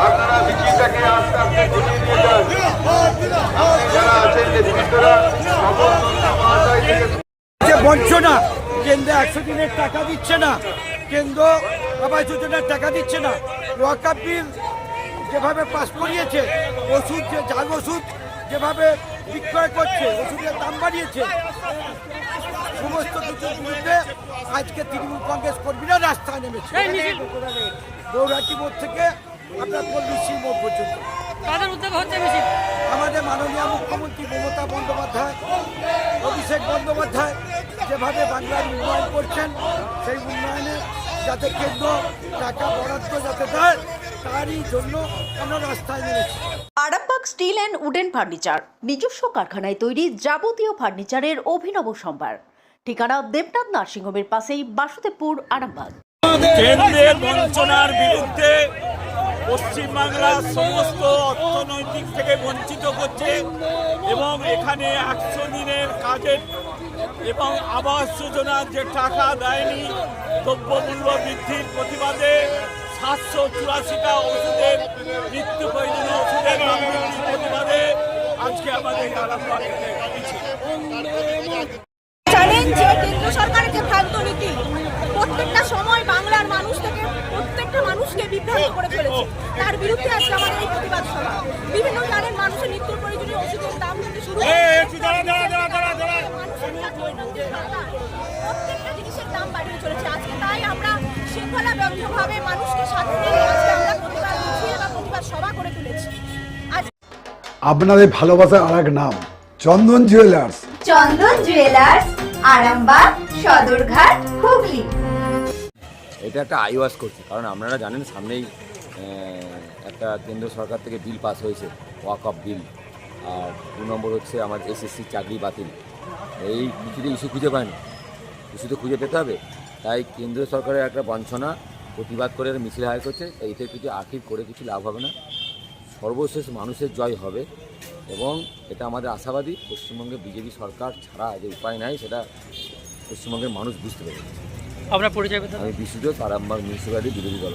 আপনারা মিছিলটাকে আস্তে বঞ্চনা কেন্দ্র একশো দিনের টাকা দিচ্ছে না, কেন্দ্র আবাস যোজনার টাকা দিচ্ছে না। ওয়াকাপ বিল যেভাবে পাস করিয়েছে ওষুধ যে জাল ওষুধ যেভাবে বিক্রয় করছে ওষুধের দাম বাড়িয়েছে সমস্ত কিছুর বিরুদ্ধে আজকে তৃণমূল কংগ্রেস কর্মীরা রাস্তায় নেমেছে। গৌরাটি মোড় থেকে আপনার পল্লী সিং মোড় পর্যন্ত। আমাদের মাননীয় মুখ্যমন্ত্রী মমতা বন্দ্যোপাধ্যায় অভিষেক বন্দ্যোপাধ্যায় যেভাবে বাংলার উন্নয়ন করছেন সেই উন্নয়নে যাতে কেন্দ্র টাকা বরাদ্দ যাতে দেয় তারই জন্য আমরা রাস্তায় নেমেছি। Arambagh steel and wooden furniture নিজস্ব কারখানায় তৈরি যাবতীয় ফার্নিচারের অভিনব সম্ভার। ঠিকানা দেবনাথ নার্সিংহোমের পাশেই বাসুদেবপুর আরামবাগ। কেন্দ্রের বঞ্চনার বিরুদ্ধে পশ্চিমবাংলার সমস্ত অর্থনৈতিক থেকে বঞ্চিত করছে এবং এখানে একশো দিনের কাজের এবং আবাস যোজনার যে টাকা দেয়নি দ্রব্যমূল্য বৃদ্ধির প্রতিবাদে সাতশো চুরাশিটা ওষুধের নিত্য প্রয়োজনীয় ওষুধের দাম বৃদ্ধির প্রতিবাদে আজকে আমাদের আরামবাগ জানেন যে কেন্দ্র সরকারের যে ভ্রান্ত নীতি প্রত্যেকটা সময় বাংলার মানুষ থেকে প্রত্যেকটা মানুষকে বিভ্রান্ত করে ফেলেছে। তার বিরুদ্ধে আজকে আমাদের এই প্রতিবাদ সভা। বিভিন্ন জানেন মানুষের নিত্য প্রয়োজনীয় ওষুধের দাম শুরু প্রত্যেকটা জিনিসের দাম বাড়িয়ে চলেছে। আজকে তাই শৃঙ্খলাবদ্ধভাবে মানুষকে সাথে নিয়ে আজকে আমরা প্রতিবাদ মিছিল বা প্রতিবাদ সভা করে তুলেছি। আজ আপনাদের ভালোবাসার আর এক নাম চন্দন জুয়েলার্স। চন্দন জুয়েলার্স আরামবাগ সদরঘাট হুগলি। এটা একটা আইওয়াস করছে কারণ আপনারা জানেন সামনেই একটা কেন্দ্র সরকার থেকে বিল পাস হয়েছে ওয়াক অফ বিল। আর দু নম্বর হচ্ছে আমার এসএসসি চাকরি বাতিল। এই কিছুতে ইস্যু খুঁজে পায় না ইস্যু তো খুঁজে পেতে হবে? তাই কেন্দ্রীয় সরকারের একটা বঞ্চনা প্রতিবাদ করে মিছিল হায় করছে। তাই এতে কিছু আর্থিক করে কিছু লাভ হবে না। সর্বশেষ মানুষের জয় হবে এবং এটা আমাদের আশাবাদী। পশ্চিমবঙ্গে বিজেপি সরকার ছাড়া যে উপায় নাই সেটা পশ্চিমবঙ্গের মানুষ বুঝতে পেরেছে। আমরা পরিচয় আমি বিশ্বজিৎ আমার মিউনিসিপ্যালিটি বিরোধী দল।